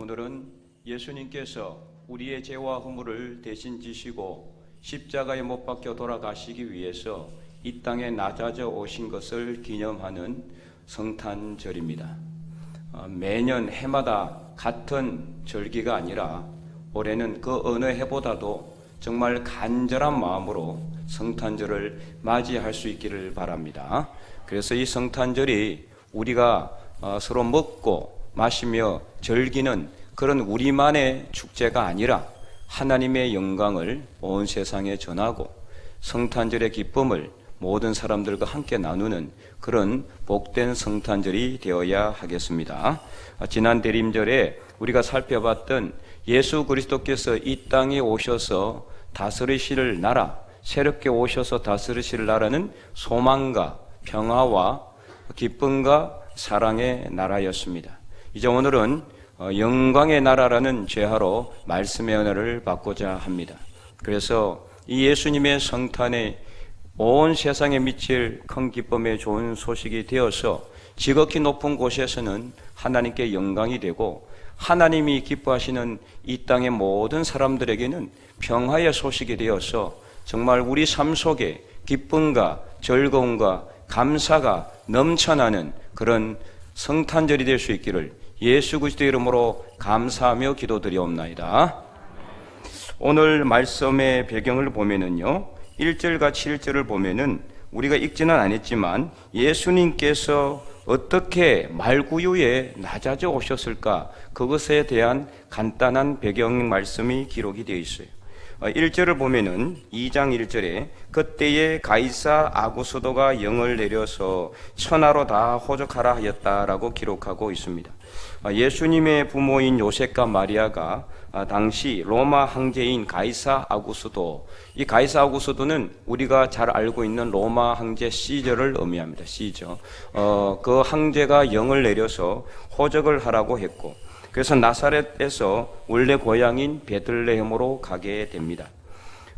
오늘은 예수님께서 우리의 죄와 허물을 대신 지시고 십자가에 못 박혀 돌아가시기 위해서 이 땅에 낮아져 오신 것을 기념하는 성탄절입니다. 어, 매년 해마다 같은 절기가 아니라 올해는 그 어느 해보다도 정말 간절한 마음으로 성탄절을 맞이할 수 있기를 바랍니다. 그래서 이 성탄절이 우리가 어, 서로 먹고 마시며 즐기는 그런 우리만의 축제가 아니라 하나님의 영광을 온 세상에 전하고 성탄절의 기쁨을 모든 사람들과 함께 나누는 그런 복된 성탄절이 되어야 하겠습니다. 아, 지난 대림절에 우리가 살펴봤던 예수 그리스도께서 이 땅에 오셔서 다스리실 나라, 새롭게 오셔서 다스리실 나라는 소망과 평화와 기쁨과 사랑의 나라였습니다. 이제 오늘은 어, 영광의 나라라는 죄하로 말씀의 은혜를 받고자 합니다. 그래서 이 예수님의 성탄에 온 세상에 미칠 큰 기쁨의 좋은 소식이 되어서 지극히 높은 곳에서는 하나님께 영광이 되고 하나님이 기뻐하시는 이 땅의 모든 사람들에게는 평화의 소식이 되어서 정말 우리 삶 속에 기쁨과 즐거움과 감사가 넘쳐나는 그런 성탄절이 될 수 있기를 예수 그리스도 이름으로 감사하며 기도드리옵나이다. 오늘 말씀의 배경을 보면은요. 1절과 7절을 보면은 우리가 읽지는 않았지만 예수님께서 어떻게 말구유에 낮아져 오셨을까 그것에 대한 간단한 배경 말씀이 기록이 되어 있어요. 1절을 보면은 2장 1절에 그때에 가이사 아구수도가 영을 내려서 천하로 다 호적하라 하였다라고 기록하고 있습니다. 예수님의 부모인 요셉과 마리아가 당시 로마 황제인 가이사 아구수도 이 가이사 아구수도는 우리가 잘 알고 있는 로마 황제 시저를 의미합니다. 시저 어, 그 황제가 영을 내려서 호적을 하라고 했고 그래서 나사렛에서 원래 고향인 베들레헴으로 가게 됩니다.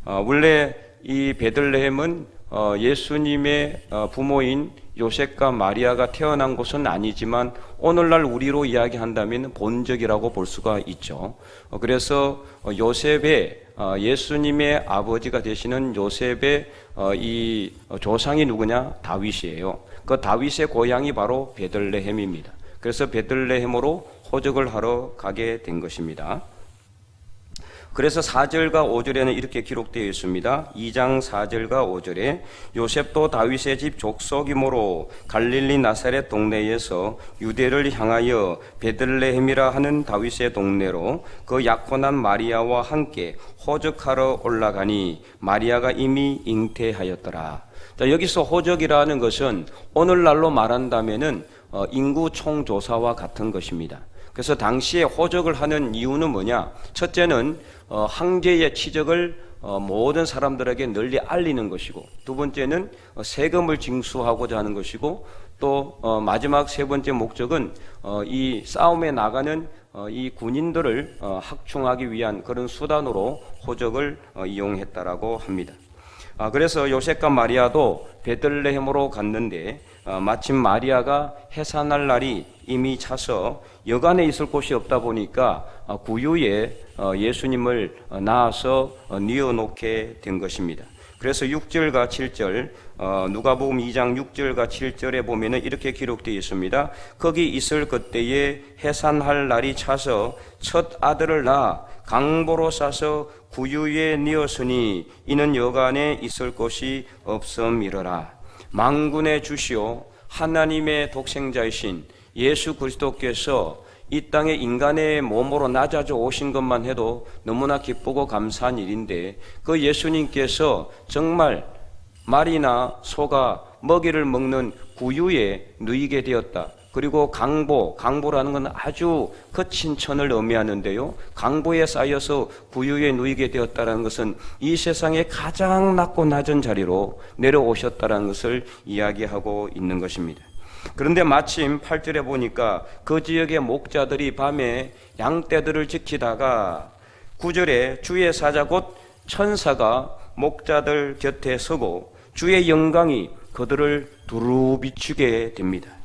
어, 원래 이 베들레헴은 어, 예수님의 어, 부모인 요셉과 마리아가 태어난 곳은 아니지만 오늘날 우리로 이야기한다면 본적이라고 볼 수가 있죠. 어, 그래서 어, 요셉의 어, 예수님의 아버지가 되시는 요셉의 어, 이 조상이 누구냐? 다윗이에요. 그 다윗의 고향이 바로 베들레헴입니다. 그래서 베들레헴으로 호적을 하러 가게 된 것입니다. 그래서 4절과 5절에는 이렇게 기록되어 있습니다. 2장 4절과 5절에 요셉도 다윗의 집 족속이므로 갈릴리 나사렛 동네에서 유대를 향하여 베들레헴이라 하는 다윗의 동네로 그 약혼한 마리아와 함께 호적하러 올라가니 마리아가 이미 잉태하였더라. 자, 여기서 호적이라는 것은 오늘날로 말한다면은 어, 인구 총조사와 같은 것입니다. 그래서 당시에 호적을 하는 이유는 뭐냐? 첫째는 어, 황제의 치적을 어, 모든 사람들에게 널리 알리는 것이고, 두 번째는 어, 세금을 징수하고자 하는 것이고, 또 어, 마지막 세 번째 목적은 어, 이 싸움에 나가는 어, 이 군인들을 어, 학충하기 위한 그런 수단으로 호적을 어, 이용했다라고 합니다. 아, 그래서 요셉과 마리아도 베들레헴으로 갔는데 어, 마침 마리아가 해산할 날이 이미 차서 여간에 있을 곳이 없다 보니까 어, 구유에 어, 예수님을 어, 낳아서 어, 뉘어놓게 된 것입니다. 그래서 6절과 7절 어, 누가복음 2장 6절과 7절에 보면은 이렇게 기록되어 있습니다. 거기 있을 그때에 해산할 날이 차서 첫 아들을 낳아 강보로 싸서 구유에 뉘었으니 이는 여간에 있을 곳이 없음이러라. 망군의 주시오 하나님의 독생자이신 예수 그리스도께서 이 땅에 인간의 몸으로 낮아져 오신 것만 해도 너무나 기쁘고 감사한 일인데 그 예수님께서 정말 말이나 소가 먹이를 먹는 구유에 누이게 되었다. 그리고 강보, 강보라는 건 아주 거친 천을 의미하는데요. 강보에 쌓여서 구유에 누이게 되었다는 것은 이 세상에 가장 낮고 낮은 자리로 내려오셨다는 것을 이야기하고 있는 것입니다. 그런데 마침 8절에 보니까 그 지역의 목자들이 밤에 양떼들을 지키다가 9절에 주의 사자 곧 천사가 목자들 곁에 서고 주의 영광이 그들을 두루 비추게 됩니다.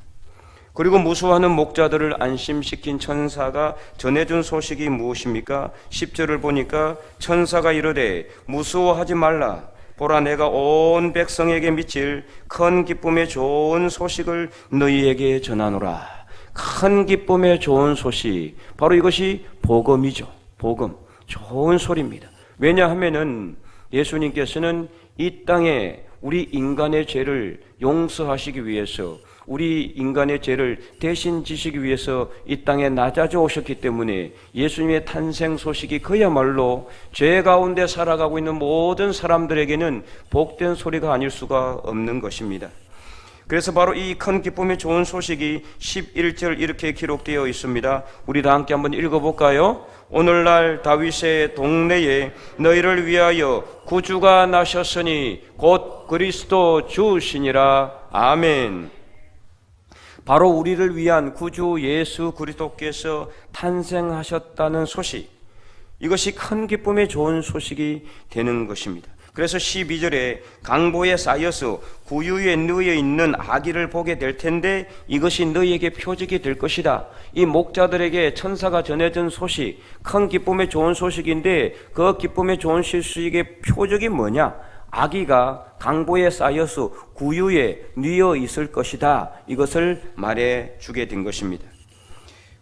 그리고 무수하는 목자들을 안심시킨 천사가 전해준 소식이 무엇입니까? 10절을 보니까 천사가 이르되 무수하지 말라. 보라 내가 온 백성에게 미칠 큰 기쁨의 좋은 소식을 너희에게 전하노라. 큰 기쁨의 좋은 소식. 바로 이것이 복음이죠. 복음. 좋은 소리입니다. 왜냐하면은 예수님께서는 이 땅에 우리 인간의 죄를 용서하시기 위해서 우리 인간의 죄를 대신 지시기 위해서 이 땅에 낮아져 오셨기 때문에 예수님의 탄생 소식이 그야말로 죄 가운데 살아가고 있는 모든 사람들에게는 복된 소리가 아닐 수가 없는 것입니다. 그래서 바로 이 큰 기쁨의 좋은 소식이 11절 이렇게 기록되어 있습니다. 우리 다 함께 한번 읽어볼까요? 오늘날 다윗의 동네에 너희를 위하여 구주가 나셨으니 곧 그리스도 주시니라. 아멘. 바로 우리를 위한 구주 예수 그리스도께서 탄생하셨다는 소식. 이것이 큰 기쁨의 좋은 소식이 되는 것입니다. 그래서 12절에 강보에 쌓여서 구유에 누워 있는 아기를 보게 될 텐데 이것이 너희에게 표적이 될 것이다. 이 목자들에게 천사가 전해준 소식, 큰 기쁨의 좋은 소식인데 그 기쁨의 좋은 소식의 표적이 뭐냐? 아기가 강보에 쌓여서 구유에 누워 있을 것이다. 이것을 말해 주게 된 것입니다.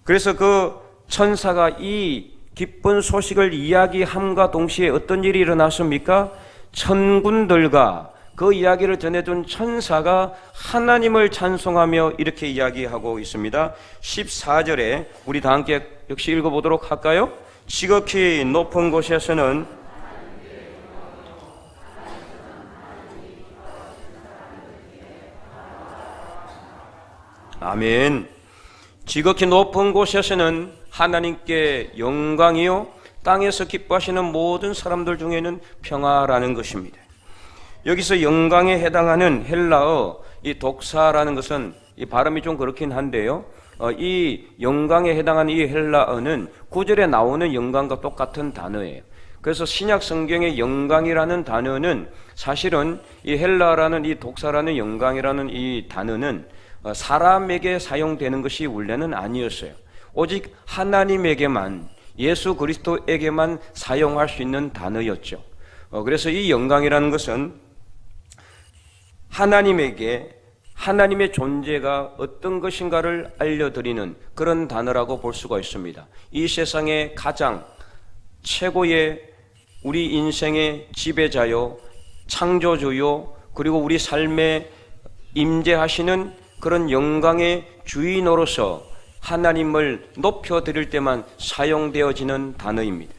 그래서 그 천사가 이 기쁜 소식을 이야기함과 동시에 어떤 일이 일어났습니까? 천군들과 그 이야기를 전해준 천사가 하나님을 찬송하며 이렇게 이야기하고 있습니다. 14절에 우리 다 함께 역시 읽어보도록 할까요? 지극히 높은 곳에서는 아멘. 지극히 높은 곳에서는 하나님께 영광이요 땅에서 기뻐하시는 모든 사람들 중에는 평화라는 것입니다. 여기서 영광에 해당하는 헬라어 이 독사라는 것은 이 발음이 좀 그렇긴 한데요. 어, 이 영광에 해당하는 이 헬라어는 구절에 나오는 영광과 똑같은 단어예요. 그래서 신약 성경의 영광이라는 단어는 사실은 이 헬라라는 이 독사라는 영광이라는 이 단어는 어, 사람에게 사용되는 것이 원래는 아니었어요. 오직 하나님에게만 예수 그리스도에게만 사용할 수 있는 단어였죠. 어, 그래서 이 영광이라는 것은 하나님에게 하나님의 존재가 어떤 것인가를 알려드리는 그런 단어라고 볼 수가 있습니다. 이 세상의 가장 최고의 우리 인생의 지배자요, 창조주요, 그리고 우리 삶에 임재하시는 그런 영광의 주인으로서 하나님을 높여드릴 때만 사용되어지는 단어입니다.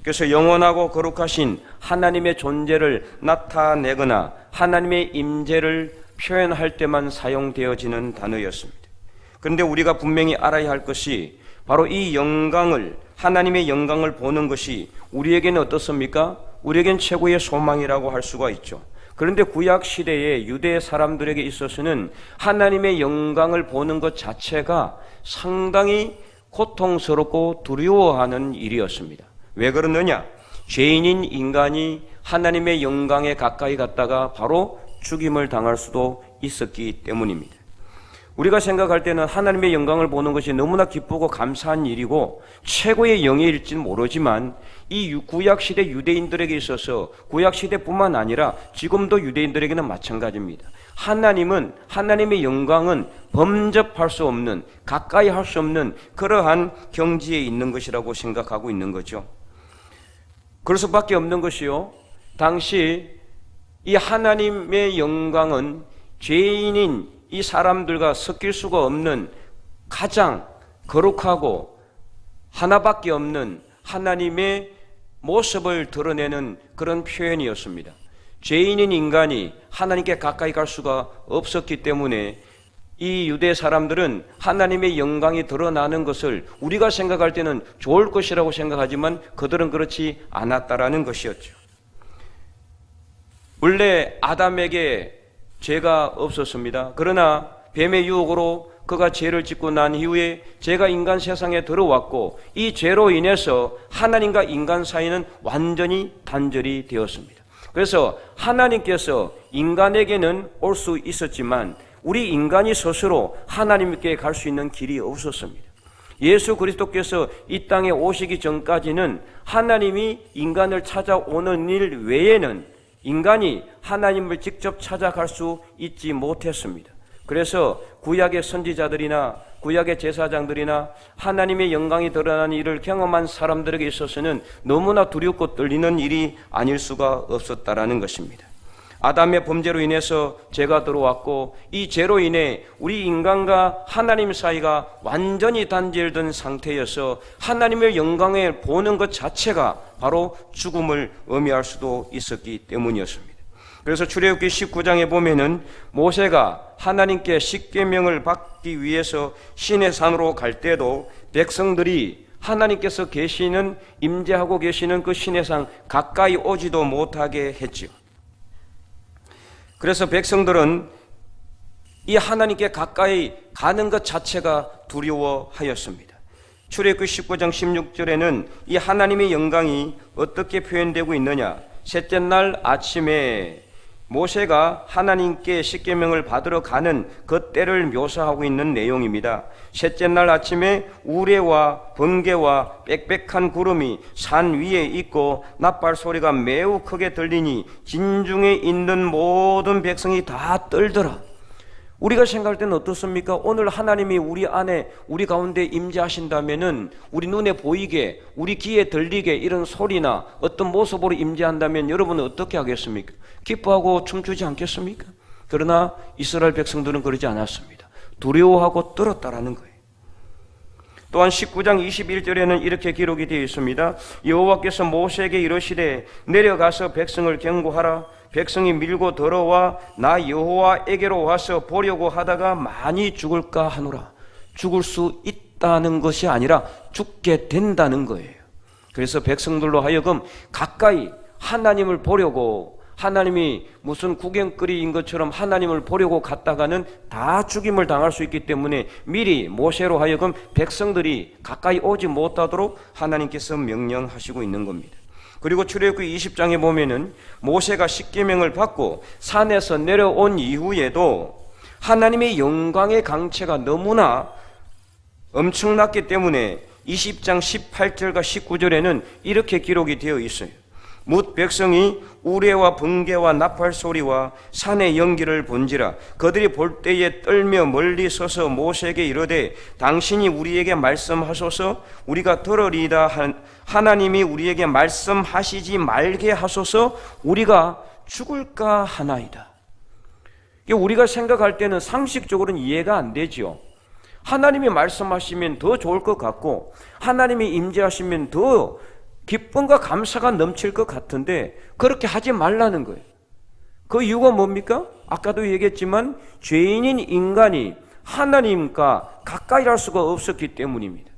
그래서 영원하고 거룩하신 하나님의 존재를 나타내거나 하나님의 임재를 표현할 때만 사용되어지는 단어였습니다. 그런데 우리가 분명히 알아야 할 것이 바로 이 영광을 하나님의 영광을 보는 것이 우리에게는 어떻습니까? 우리에겐 최고의 소망이라고 할 수가 있죠. 그런데 구약 시대의 유대 사람들에게 있어서는 하나님의 영광을 보는 것 자체가 상당히 고통스럽고 두려워하는 일이었습니다. 왜 그러느냐? 죄인인 인간이 하나님의 영광에 가까이 갔다가 바로 죽임을 당할 수도 있었기 때문입니다. 우리가 생각할 때는 하나님의 영광을 보는 것이 너무나 기쁘고 감사한 일이고 최고의 영예일지는 모르지만 이 구약 시대 유대인들에게 있어서 구약 시대뿐만 아니라 지금도 유대인들에게는 마찬가지입니다. 하나님은 하나님의 영광은 범접할 수 없는 가까이 할 수 없는 그러한 경지에 있는 것이라고 생각하고 있는 거죠. 그럴 수밖에 없는 것이요. 당시 이 하나님의 영광은 죄인인 이 사람들과 섞일 수가 없는 가장 거룩하고 하나밖에 없는 하나님의 모습을 드러내는 그런 표현이었습니다. 죄인인 인간이 하나님께 가까이 갈 수가 없었기 때문에 이 유대 사람들은 하나님의 영광이 드러나는 것을 우리가 생각할 때는 좋을 것이라고 생각하지만 그들은 그렇지 않았다라는 것이었죠. 원래 아담에게 죄가 없었습니다. 그러나 뱀의 유혹으로 그가 죄를 짓고 난 이후에 죄가 인간 세상에 들어왔고 이 죄로 인해서 하나님과 인간 사이는 완전히 단절이 되었습니다. 그래서 하나님께서 인간에게는 올 수 있었지만 우리 인간이 스스로 하나님께 갈 수 있는 길이 없었습니다. 예수 그리스도께서 이 땅에 오시기 전까지는 하나님이 인간을 찾아오는 일 외에는 인간이 하나님을 직접 찾아갈 수 있지 못했습니다. 그래서 구약의 선지자들이나 구약의 제사장들이나 하나님의 영광이 드러나는 일을 경험한 사람들에게 있어서는 너무나 두렵고 떨리는 일이 아닐 수가 없었다라는 것입니다. 아담의 범죄로 인해서 죄가 들어왔고 이 죄로 인해 우리 인간과 하나님 사이가 완전히 단절된 상태여서 하나님의 영광을 보는 것 자체가 바로 죽음을 의미할 수도 있었기 때문이었습니다. 그래서 출애굽기 19장에 보면은 모세가 하나님께 십계명을 받기 위해서 신의 산으로 갈 때도 백성들이 하나님께서 계시는 임재하고 계시는 그 신의 산 가까이 오지도 못하게 했지요. 그래서 백성들은 이 하나님께 가까이 가는 것 자체가 두려워하였습니다. 출애굽기 19장 16절에는 이 하나님의 영광이 어떻게 표현되고 있느냐? 셋째 날 아침에 모세가 하나님께 십계명을 받으러 가는 그 때를 묘사하고 있는 내용입니다. 셋째 날 아침에 우레와 번개와 빽빽한 구름이 산 위에 있고 나팔 소리가 매우 크게 들리니 진중에 있는 모든 백성이 다 떨더라. 우리가 생각할 때는 어떻습니까? 오늘 하나님이 우리 안에 우리 가운데 임재하신다면은 우리 눈에 보이게 우리 귀에 들리게 이런 소리나 어떤 모습으로 임재한다면 여러분은 어떻게 하겠습니까? 기뻐하고 춤추지 않겠습니까? 그러나 이스라엘 백성들은 그러지 않았습니다. 두려워하고 떨었다라는 거예요. 또한 19장 21절에는 이렇게 기록이 되어 있습니다. 여호와께서 모세에게 이르시되 내려가서 백성을 경고하라. 백성이 밀고 들어와 나 여호와에게로 와서 보려고 하다가 많이 죽을까 하노라. 죽을 수 있다는 것이 아니라 죽게 된다는 거예요. 그래서 백성들로 하여금 가까이 하나님을 보려고 하나님이 무슨 구경거리인 것처럼 하나님을 보려고 갔다가는 다 죽임을 당할 수 있기 때문에 미리 모세로 하여금 백성들이 가까이 오지 못하도록 하나님께서 명령하시고 있는 겁니다. 그리고 출애굽기 20장에 보면은 모세가 십계명을 받고 산에서 내려온 이후에도 하나님의 영광의 강체가 너무나 엄청났기 때문에 20장 18절과 19절에는 이렇게 기록이 되어 있어요. 묻 백성이 우레와 번개와 나팔 소리와 산의 연기를 본지라 그들이 볼 때에 떨며 멀리 서서 모세에게 이르되 당신이 우리에게 말씀하소서 우리가 들으리이다 한- 하나님이 우리에게 말씀하시지 말게 하소서 우리가 죽을까 하나이다. 우리가 생각할 때는 상식적으로는 이해가 안 되죠. 하나님이 말씀하시면 더 좋을 것 같고 하나님이 임재하시면 더 기쁨과 감사가 넘칠 것 같은데 그렇게 하지 말라는 거예요. 그 이유가 뭡니까? 아까도 얘기했지만 죄인인 인간이 하나님과 가까이 할 수가 없었기 때문입니다.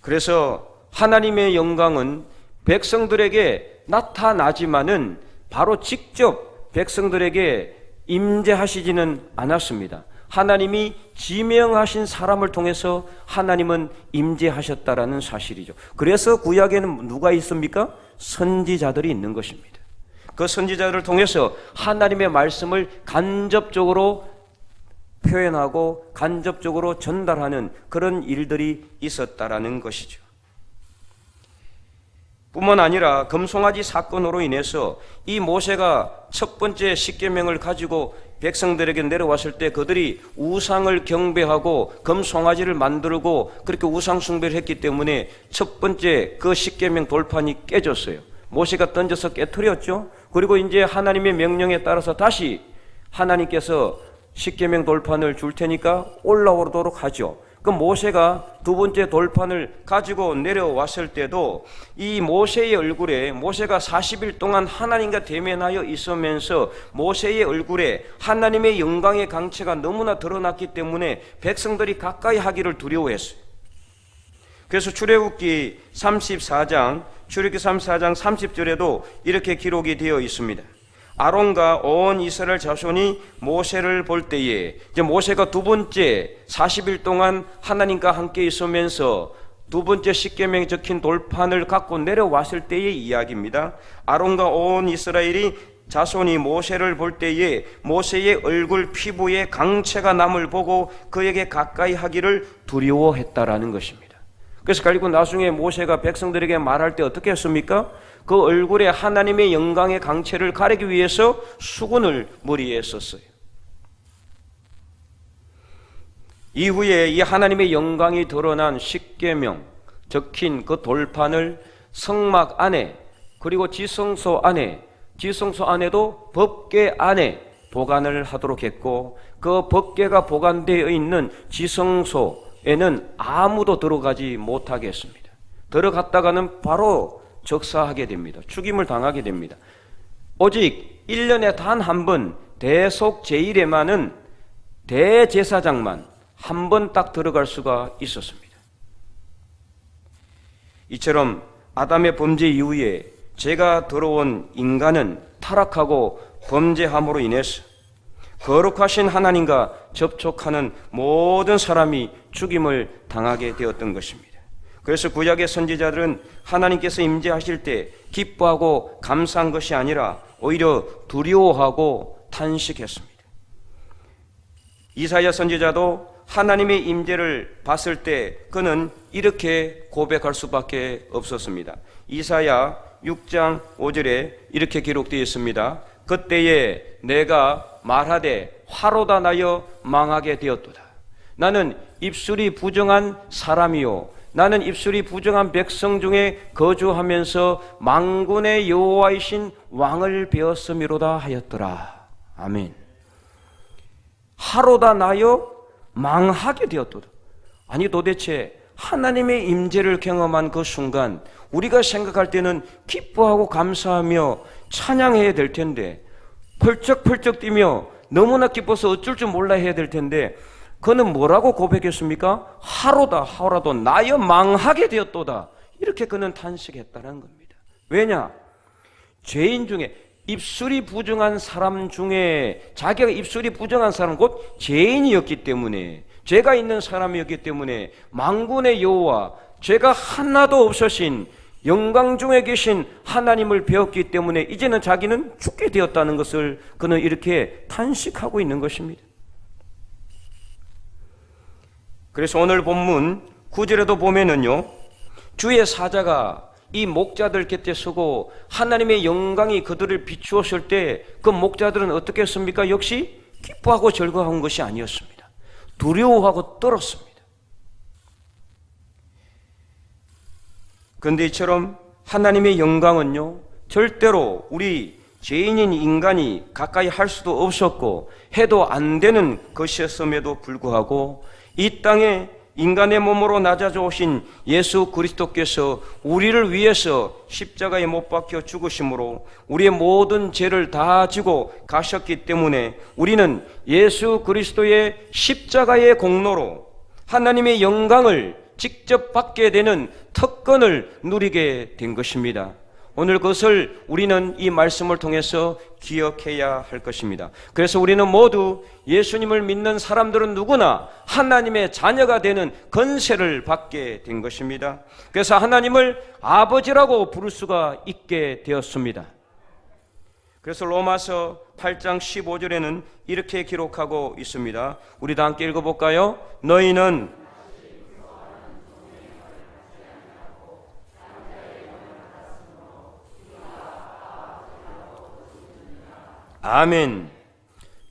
그래서 하나님의 영광은 백성들에게 나타나지만은 바로 직접 백성들에게 임재하시지는 않았습니다. 하나님이 지명하신 사람을 통해서 하나님은 임재하셨다라는 사실이죠. 그래서 구약에는 누가 있습니까? 선지자들이 있는 것입니다. 그 선지자들을 통해서 하나님의 말씀을 간접적으로 표현하고 간접적으로 전달하는 그런 일들이 있었다라는 것이죠. 뿐만 아니라 금송아지 사건으로 인해서 이 모세가 첫 번째 십계명을 가지고 백성들에게 내려왔을 때 그들이 우상을 경배하고 금송아지를 만들고 그렇게 우상 숭배를 했기 때문에 첫 번째 그 십계명 돌판이 깨졌어요. 모세가 던져서 깨뜨렸죠. 그리고 이제 하나님의 명령에 따라서 다시 하나님께서 십계명 돌판을 줄 테니까 올라오도록 하죠. 그 모세가 두 번째 돌판을 가지고 내려왔을 때도 이 모세의 얼굴에 모세가 40일 동안 하나님과 대면하여 있으면서 모세의 얼굴에 하나님의 영광의 강체가 너무나 드러났기 때문에 백성들이 가까이 하기를 두려워했어요. 그래서 출애굽기 34장 출애굽기 34장 30절에도 이렇게 기록이 되어 있습니다. 아론과 온 이스라엘 자손이 모세를 볼 때에 이제 모세가 두 번째 40일 동안 하나님과 함께 있으면서 두 번째 십계명에 적힌 돌판을 갖고 내려왔을 때의 이야기입니다. 아론과 온 이스라엘이 자손이 모세를 볼 때에 모세의 얼굴 피부에 강체가 남을 보고 그에게 가까이 하기를 두려워했다라는 것입니다. 그래서 그리고 나중에 모세가 백성들에게 말할 때 어떻게 했습니까? 그 얼굴에 하나님의 영광의 강체를 가리기 위해서 수건을 머리에 썼어요. 이후에 이 하나님의 영광이 드러난 십계명 적힌 그 돌판을 성막 안에 그리고 지성소 안에 지성소 안에도 법궤 안에 보관을 하도록 했고 그 법궤가 보관되어 있는 지성소 에는 아무도 들어가지 못하게 했습니다. 들어갔다가는 바로 적사하게 됩니다. 죽임을 당하게 됩니다. 오직 1년에 단 한 번 대속 제일에만은 대제사장만 한 번 딱 들어갈 수가 있었습니다. 이처럼 아담의 범죄 이후에 제가 들어온 인간은 타락하고 범죄함으로 인해서 거룩하신 하나님과 접촉하는 모든 사람이 죽임을 당하게 되었던 것입니다. 그래서 구약의 선지자들은 하나님께서 임재하실 때 기뻐하고 감사한 것이 아니라 오히려 두려워하고 탄식했습니다. 이사야 선지자도 하나님의 임재를 봤을 때 그는 이렇게 고백할 수밖에 없었습니다. 이사야 6장 5절에 이렇게 기록되어 있습니다. 그때에 내가 말하되 화로다 나여 망하게 되었도다. 나는 입술이 부정한 사람이요 나는 입술이 부정한 백성 중에 거주하면서 망군의 여호와이신 왕을 배웠음이로다 하였더라. 아멘. 하로다 나여 망하게 되었도다. 아니 도대체 하나님의 임재를 경험한 그 순간 우리가 생각할 때는 기뻐하고 감사하며 찬양해야 될 텐데 펄쩍펄쩍 뛰며 너무나 기뻐서 어쩔 줄 몰라 해야 될 텐데 그는 뭐라고 고백했습니까? 하로다 하로라도 나여 망하게 되었도다. 이렇게 그는 탄식했다는 겁니다. 왜냐? 죄인 중에 입술이 부정한 사람 중에 자기가 입술이 부정한 사람 곧 죄인이었기 때문에 죄가 있는 사람이었기 때문에 망군의 여호와 죄가 하나도 없으신 영광 중에 계신 하나님을 배웠기 때문에 이제는 자기는 죽게 되었다는 것을 그는 이렇게 탄식하고 있는 것입니다. 그래서 오늘 본문 구절에도 보면은요. 주의 사자가 이 목자들 곁에 서고 하나님의 영광이 그들을 비추었을 때 그 목자들은 어떻게 했습니까? 역시 기뻐하고 즐거운 것이 아니었습니다. 두려워하고 떨었습니다. 그런데 이처럼 하나님의 영광은요, 절대로 우리 죄인인 인간이 가까이 할 수도 없었고, 해도 안 되는 것이었음에도 불구하고, 이 땅에 인간의 몸으로 낮아져 오신 예수 그리스도께서 우리를 위해서 십자가에 못 박혀 죽으심으로 우리의 모든 죄를 다 지고 가셨기 때문에 우리는 예수 그리스도의 십자가의 공로로 하나님의 영광을 직접 받게 되는 특권을 누리게 된 것입니다. 오늘 그것을 우리는 이 말씀을 통해서 기억해야 할 것입니다. 그래서 우리는 모두 예수님을 믿는 사람들은 누구나 하나님의 자녀가 되는 건세를 받게 된 것입니다. 그래서 하나님을 아버지라고 부를 수가 있게 되었습니다. 그래서 로마서 8장 15절에는 이렇게 기록하고 있습니다. 우리 다 함께 읽어볼까요? 너희는 아멘.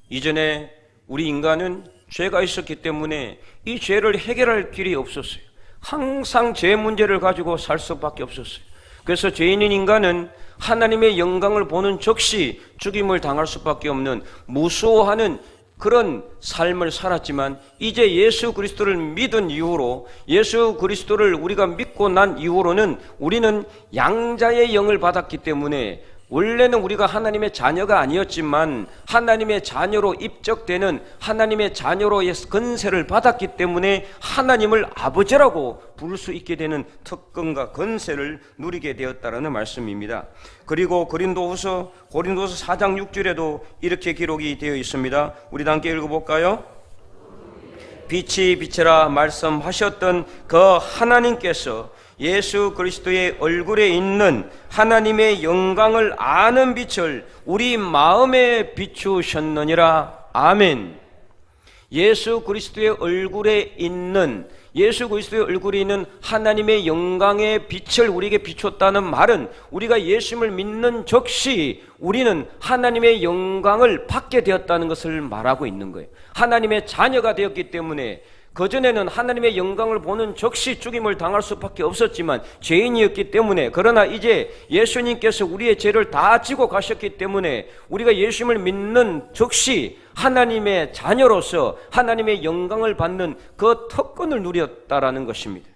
이전에 우리 인간은 죄가 있었기 때문에 이 죄를 해결할 길이 없었어요. 항상 죄 문제를 가지고 살 수밖에 없었어요. 그래서 죄인인 인간은 하나님의 영광을 보는 즉시 죽임을 당할 수밖에 없는 무서워하는 그런 삶을 살았지만 이제 예수 그리스도를 믿은 이후로 예수 그리스도를 우리가 믿고 난 이후로는 우리는 양자의 영을 받았기 때문에 원래는 우리가 하나님의 자녀가 아니었지만 하나님의 자녀로 입적되는 하나님의 자녀로의 건세를 받았기 때문에 하나님을 아버지라고 부를 수 있게 되는 특권과 건세를 누리게 되었다라는 말씀입니다. 그리고 고린도후서 고린도서 4장 6절에도 이렇게 기록이 되어 있습니다. 우리 함께 읽어 볼까요? 빛이 빛이라 말씀하셨던 그 하나님께서 예수 그리스도의 얼굴에 있는 하나님의 영광을 아는 빛을 우리 마음에 비추셨느니라. 아멘. 예수 그리스도의 얼굴에 있는 예수 그리스도의 얼굴에 있는 하나님의 영광의 빛을 우리에게 비췄다는 말은 우리가 예수님을 믿는 적시 우리는 하나님의 영광을 받게 되었다는 것을 말하고 있는 거예요. 하나님의 자녀가 되었기 때문에 그전에는 하나님의 영광을 보는 적시 죽임을 당할 수밖에 없었지만 죄인이었기 때문에 그러나 이제 예수님께서 우리의 죄를 다 지고 가셨기 때문에 우리가 예수님을 믿는 적시 하나님의 자녀로서 하나님의 영광을 받는 그 특권을 누렸다라는 것입니다.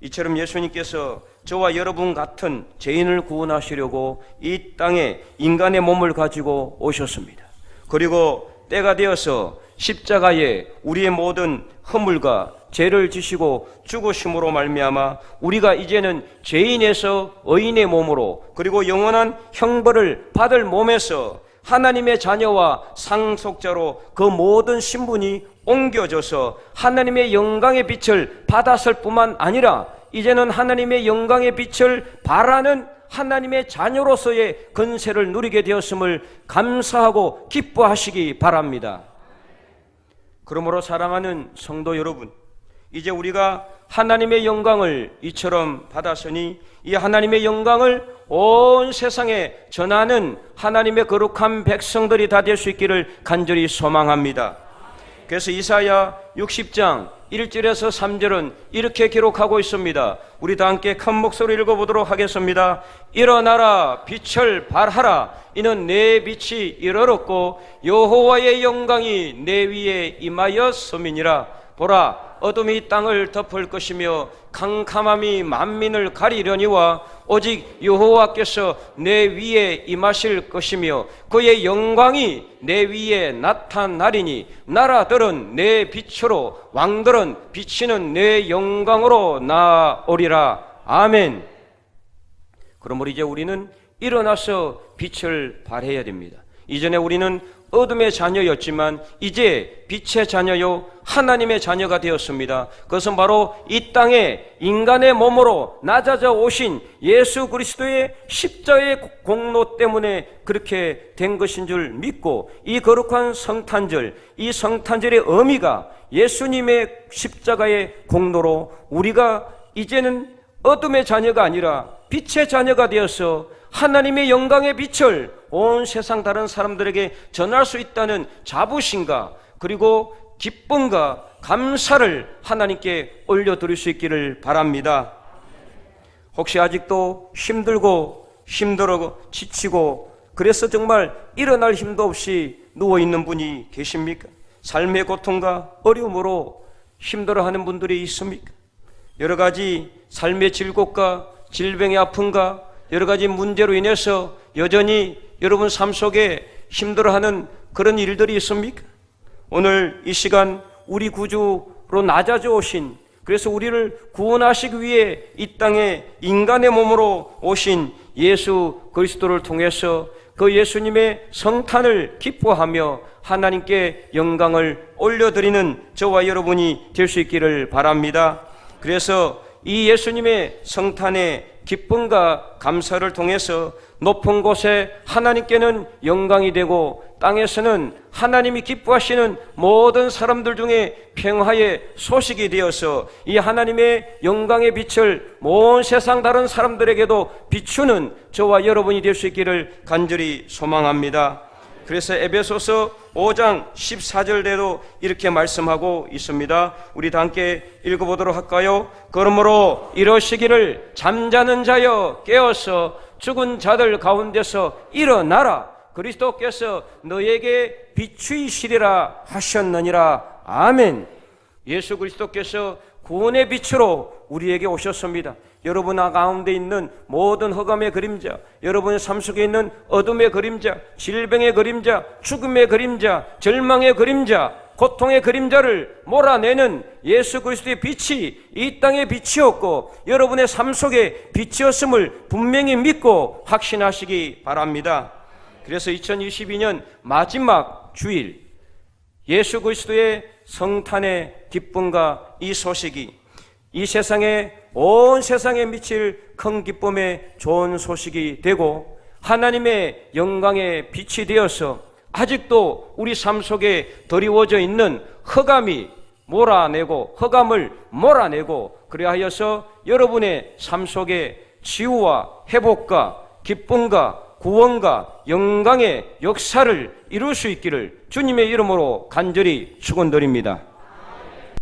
이처럼 예수님께서 저와 여러분 같은 죄인을 구원하시려고 이 땅에 인간의 몸을 가지고 오셨습니다. 그리고 때가 되어서 십자가에 우리의 모든 허물과 죄를 지시고 죽으심으로 말미암아 우리가 이제는 죄인에서 의인의 몸으로 그리고 영원한 형벌을 받을 몸에서 하나님의 자녀와 상속자로 그 모든 신분이 옮겨져서 하나님의 영광의 빛을 받았을 뿐만 아니라 이제는 하나님의 영광의 빛을 바라는 하나님의 자녀로서의 건세를 누리게 되었음을 감사하고 기뻐하시기 바랍니다. 그러므로 사랑하는 성도 여러분, 이제 우리가 하나님의 영광을 이처럼 받았으니 이 하나님의 영광을 온 세상에 전하는 하나님의 거룩한 백성들이 다 될 수 있기를 간절히 소망합니다. 그래서 이사야 60장 1절에서 3절은 이렇게 기록하고 있습니다. 우리 다 함께 큰 목소리 읽어보도록 하겠습니다. 일어나라 빛을 발하라 이는 내 빛이 이르렀고 여호와의 영광이 내 위에 임하였음이니라 보라 어둠이 땅을 덮을 것이며 캄캄함이 만민을 가리려니와 오직 여호와께서 내 위에 임하실 것이며 그의 영광이 내 위에 나타나리니 나라들은 내 빛으로 왕들은 비치는 내 영광으로 나오리라 아멘. 그러므로 이제 우리는 일어나서 빛을 발해야 됩니다. 이전에 우리는 어둠의 자녀였지만 이제 빛의 자녀요 하나님의 자녀가 되었습니다. 그것은 바로 이 땅에 인간의 몸으로 낮아져 오신 예수 그리스도의 십자의 공로 때문에 그렇게 된 것인 줄 믿고 이 거룩한 성탄절, 이 성탄절의 의미가 예수님의 십자가의 공로로 우리가 이제는 어둠의 자녀가 아니라 빛의 자녀가 되어서 하나님의 영광의 빛을 온 세상 다른 사람들에게 전할 수 있다는 자부심과 그리고 기쁨과 감사를 하나님께 올려드릴 수 있기를 바랍니다. 혹시 아직도 힘들고 힘들어 지치고 그래서 정말 일어날 힘도 없이 누워 있는 분이 계십니까? 삶의 고통과 어려움으로 힘들어하는 분들이 있습니까? 여러 가지 삶의 질곡과 질병의 아픔과 여러 가지 문제로 인해서 여전히 여러분 삶 속에 힘들어하는 그런 일들이 있습니까? 오늘 이 시간 우리 구주로 낮아져 오신 그래서 우리를 구원하시기 위해 이 땅에 인간의 몸으로 오신 예수 그리스도를 통해서 그 예수님의 성탄을 기뻐하며 하나님께 영광을 올려드리는 저와 여러분이 될 수 있기를 바랍니다. 그래서 이 예수님의 성탄의 기쁨과 감사를 통해서 높은 곳에 하나님께는 영광이 되고 땅에서는 하나님이 기뻐하시는 모든 사람들 중에 평화의 소식이 되어서 이 하나님의 영광의 빛을 온 세상 다른 사람들에게도 비추는 저와 여러분이 될 수 있기를 간절히 소망합니다. 그래서 에베소서 5장 14절대로 이렇게 말씀하고 있습니다. 우리 다 함께 읽어보도록 할까요? 그러므로 이러시기를 잠자는 자여 깨어서 죽은 자들 가운데서 일어나라. 그리스도께서 너에게 비추이시리라 하셨느니라. 아멘. 예수 그리스도께서 구원의 빛으로 우리에게 오셨습니다. 여러분 가운데 있는 모든 허감의 그림자, 여러분의 삶 속에 있는 어둠의 그림자, 질병의 그림자, 죽음의 그림자, 절망의 그림자, 고통의 그림자를 몰아내는 예수 그리스도의 빛이 이 땅의 빛이었고 여러분의 삶 속에 빛이었음을 분명히 믿고 확신하시기 바랍니다. 그래서 2022년 마지막 주일 예수 그리스도의 성탄의 기쁨과 이 소식이 이 세상에 온 세상에 미칠 큰 기쁨의 좋은 소식이 되고 하나님의 영광의 빛이 되어서 아직도 우리 삶 속에 드리워져 있는 흑암이 몰아내고 흑암을 몰아내고 그리하여서 여러분의 삶 속에 치유와 회복과 기쁨과 구원과 영광의 역사를 이룰 수 있기를 주님의 이름으로 간절히 축원드립니다.